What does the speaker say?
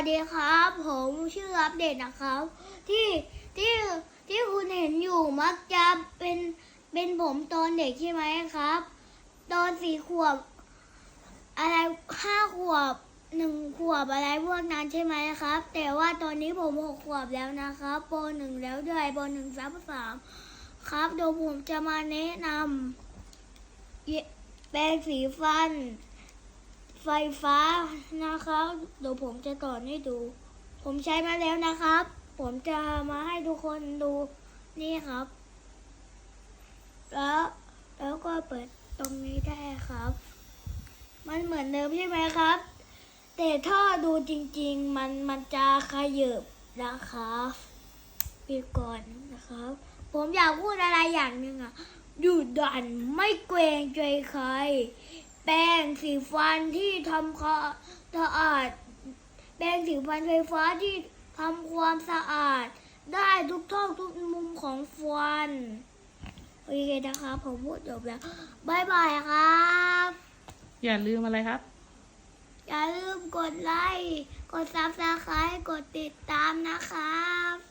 วัสดีครับ ผมชื่ออัปเดตนะครับ ที่ที่ที่คุณเห็นอยู่มักจะเป็นเป็นผมตอนเด็กใช่ไหมครับ ตอนสี่ขวบ อะไรห้าขวบหนึ่งขวบอะไรพวกนั้นใช่ไหมครับ แต่ว่าตอนนี้ผมหกขวบแล้วนะครับปหนึ่งแล้วด้วยปหนึ่งสามสามครับเดี๋ยวผมจะมาแนะนำเยแปรงสีฟัน ไฟฟ้านะครับเดี๋ยวผมจะต่อให้ดู ผมใช้มาแล้วนะครับ ผมจะมาให้ทุกคนดูนี่ครับ แล้วแล้วก็เปิดตรงนี้ได้ครับ มันเหมือนเดิมใช่ไหมครับ แต่ถ้าดูจริง ๆ มันมันจะขยับนะครับปีก่อนนะครับ ผมอยากพูดอะไรอย่างหนึ่งอะดูดันไม่เกรงใจใคร แปรงสีฟันที่ทำความสะอาด แปรงสีฟันไฟฟ้าที่ทำความสะอาด ได้ทุกท่องทุกมุมของฟัน โอเคนะครับผมพูดจบแล้วบายบายครับ อย่าลืมอะไรครับอย่าลืมกดไลค์ กดซับสไครต์กดติดตามนะครับบายบายครับ